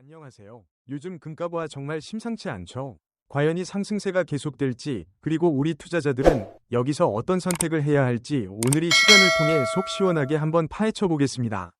안녕하세요. 요즘 금가보아 정말 심상치 않죠? 과연 이 상승세가 계속될지, 그리고 우리 투자자들은 여기서 어떤 선택을 해야 할지 오늘 이 시간을 통해 속 시원하게 한번 파헤쳐 보겠습니다.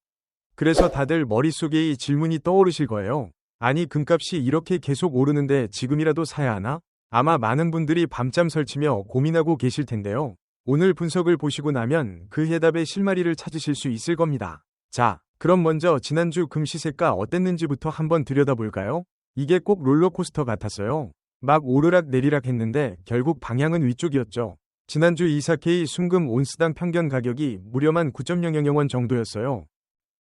그래서 다들 머릿속에 이 질문이 떠오르실 거예요. 아니, 금값이 이렇게 계속 오르는데 지금이라도 사야 하나? 아마 많은 분들이 밤잠 설치며 고민하고 계실 텐데요. 오늘 분석을 보시고 나면 그 해답의 실마리를 찾으실 수 있을 겁니다. 자, 그럼 먼저 지난주 금시세가 어땠는지부터 한번 들여다볼까요? 이게 꼭 롤러코스터 같았어요. 막 오르락 내리락 했는데 결국 방향은 위쪽이었죠. 지난주 이사케이 순금 온스당 평균 가격이 무려만 9.000원 정도였어요.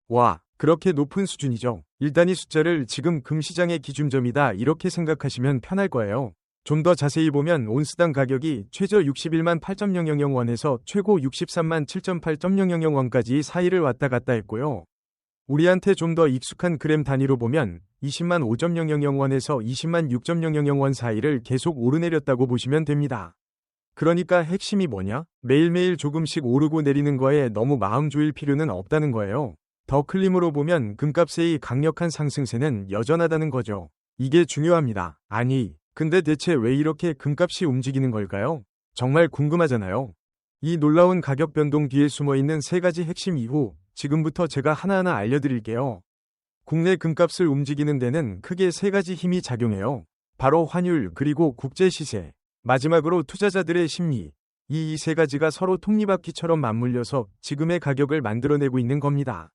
와, 그렇게 높은 수준이죠. 일단 이 숫자를 지금 금시장의 기준점이다 이렇게 생각하시면 편할 거예요. 좀 더 자세히 보면 온스당 가격이 최저 61만 8.000원에서 최고 63만 7.8.000원까지 사이를 왔다 갔다 했고요. 우리한테 좀 더 익숙한 그램 단위로 보면 20만 5.000원에서 20만 6.000원 사이를 계속 오르내렸다고 보시면 됩니다. 그러니까 핵심이 뭐냐? 매일매일 조금씩 오르고 내리는 거에 너무 마음 조일 필요는 없다는 거예요. 더 클림으로 보면 금값의 강력한 상승세는 여전하다는 거죠. 이게 중요합니다. 아니, 근데 대체 왜 이렇게 금값이 움직이는 걸까요? 정말 궁금하잖아요. 이 놀라운 가격 변동 뒤에 숨어 있는 세 가지 핵심 이후 지금부터 제가 하나하나 알려드릴게요. 국내 금값을 움직이는 데는 크게 세 가지 힘이 작용해요. 바로 환율 그리고 국제 시세, 마지막으로 투자자들의 심리. 이 세 가지가 서로 톱니바퀴처럼 맞물려서 지금의 가격을 만들어내고 있는 겁니다.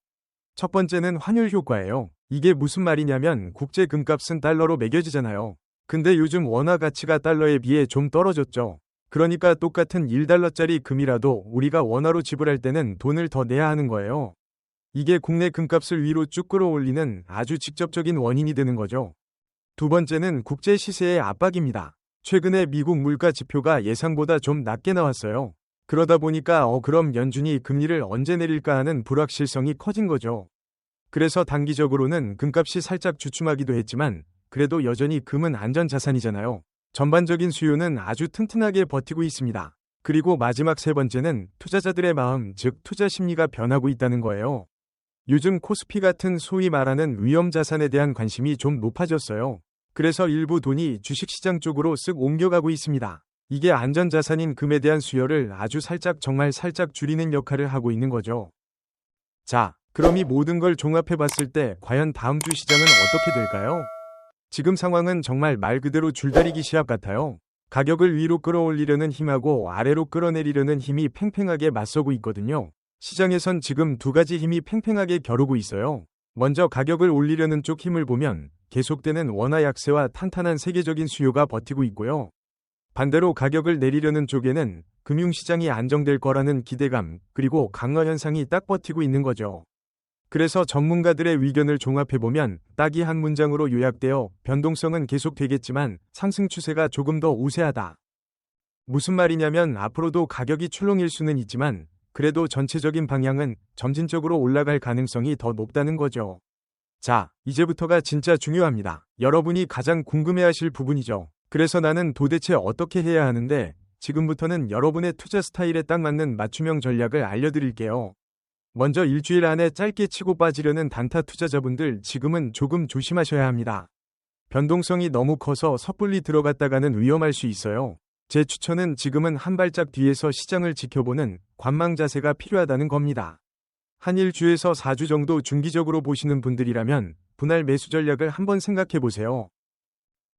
첫 번째는 환율 효과예요. 이게 무슨 말이냐면 국제 금값은 달러로 매겨지잖아요. 근데 요즘 원화 가치가 달러에 비해 좀 떨어졌죠. 그러니까 똑같은 1달러짜리 금이라도 우리가 원화로 지불할 때는 돈을 더 내야 하는 거예요. 이게 국내 금값을 위로 쭉 끌어올리는 아주 직접적인 원인이 되는 거죠. 두 번째는 국제 시세의 압박입니다. 최근에 미국 물가 지표가 예상보다 좀 낮게 나왔어요. 그러다 보니까 어 그럼 연준이 금리를 언제 내릴까 하는 불확실성이 커진 거죠. 그래서 단기적으로는 금값이 살짝 주춤하기도 했지만 그래도 여전히 금은 안전 자산이잖아요. 전반적인 수요는 아주 튼튼하게 버티고 있습니다. 그리고 마지막 세 번째는 투자자들의 마음, 즉 투자 심리가 변하고 있다는 거예요. 요즘 코스피 같은 소위 말하는 위험 자산에 대한 관심이 좀 높아졌어요. 그래서 일부 돈이 주식시장 쪽으로 쓱 옮겨가고 있습니다. 이게 안전자산인 금에 대한 수요를 아주 살짝 정말 살짝 줄이는 역할을 하고 있는 거죠. 자, 그럼 이 모든 걸 종합해 봤을 때 과연 다음 주 시장은 어떻게 될까요? 지금 상황은 정말 말 그대로 줄다리기 시합 같아요. 가격을 위로 끌어올리려는 힘하고 아래로 끌어내리려는 힘이 팽팽하게 맞서고 있거든요. 시장에선 지금 두 가지 힘이 팽팽하게 겨루고 있어요. 먼저 가격을 올리려는 쪽 힘을 보면 계속되는 원화 약세와 탄탄한 세계적인 수요가 버티고 있고요. 반대로 가격을 내리려는 쪽에는 금융시장이 안정될 거라는 기대감, 그리고 강화 현상이 딱 버티고 있는 거죠. 그래서 전문가들의 의견을 종합해보면 딱이 한 문장으로 요약되어 변동성은 계속되겠지만 상승 추세가 조금 더 우세하다. 무슨 말이냐면 앞으로도 가격이 출렁일 수는 있지만 그래도 전체적인 방향은 점진적으로 올라갈 가능성이 더 높다는 거죠. 자, 이제부터가 진짜 중요합니다. 여러분이 가장 궁금해하실 부분이죠. 그래서 나는 도대체 어떻게 해야 하는데 지금부터는 여러분의 투자 스타일에 딱 맞는 맞춤형 전략을 알려드릴게요. 먼저 일주일 안에 짧게 치고 빠지려는 단타 투자자분들 지금은 조금 조심하셔야 합니다. 변동성이 너무 커서 섣불리 들어갔다가는 위험할 수 있어요. 제 추천은 지금은 한 발짝 뒤에서 시장을 지켜보는 관망 자세가 필요하다는 겁니다. 한 일주에서 4주 정도 중기적으로 보시는 분들이라면 분할 매수 전략을 한번 생각해 보세요.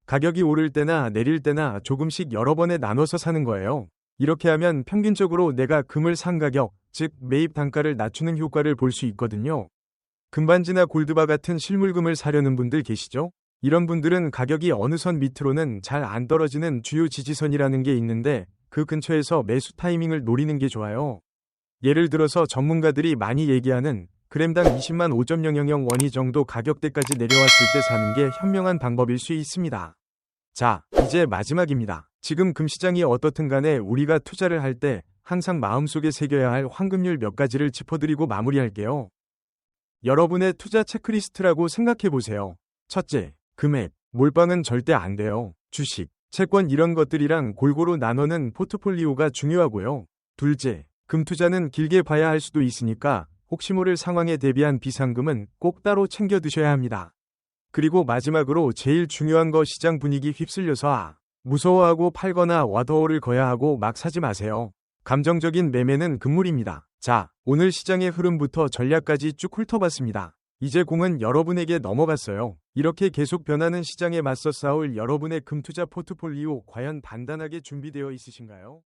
가격이 오를 때나 내릴 때나 조금씩 여러 번에 나눠서 사는 거예요. 이렇게 하면 평균적으로 내가 금을 산 가격, 즉 매입 단가를 낮추는 효과를 볼 수 있거든요. 금반지나 골드바 같은 실물금을 사려는 분들 계시죠? 이런 분들은 가격이 어느 선 밑으로는 잘 안 떨어지는 주요 지지선이라는 게 있는데 그 근처에서 매수 타이밍을 노리는 게 좋아요. 예를 들어서 전문가들이 많이 얘기하는 그램당 20만 5.000 원이 정도 가격대까지 내려왔을 때 사는 게 현명한 방법일 수 있습니다. 자, 이제 마지막입니다. 지금 금시장이 어떻든 간에 우리가 투자를 할 때 항상 마음속에 새겨야 할 황금률 몇 가지를 짚어드리고 마무리할게요. 여러분의 투자 체크리스트라고 생각해 보세요. 첫째, 금액, 몰빵은 절대 안 돼요. 주식, 채권 이런 것들이랑 골고루 나눠는 포트폴리오가 중요하고요. 둘째, 금 투자는 길게 봐야 할 수도 있으니까 혹시 모를 상황에 대비한 비상금은 꼭 따로 챙겨 두셔야 합니다. 그리고 마지막으로 제일 중요한 거 시장 분위기 휩쓸려서 아, 무서워하고 팔거나 와더호를 거야 하고 막 사지 마세요. 감정적인 매매는 금물입니다. 자, 오늘 시장의 흐름부터 전략까지 쭉 훑어봤습니다. 이제 공은 여러분에게 넘어갔어요. 이렇게 계속 변하는 시장에 맞서 싸울 여러분의 금투자 포트폴리오 과연 단단하게 준비되어 있으신가요?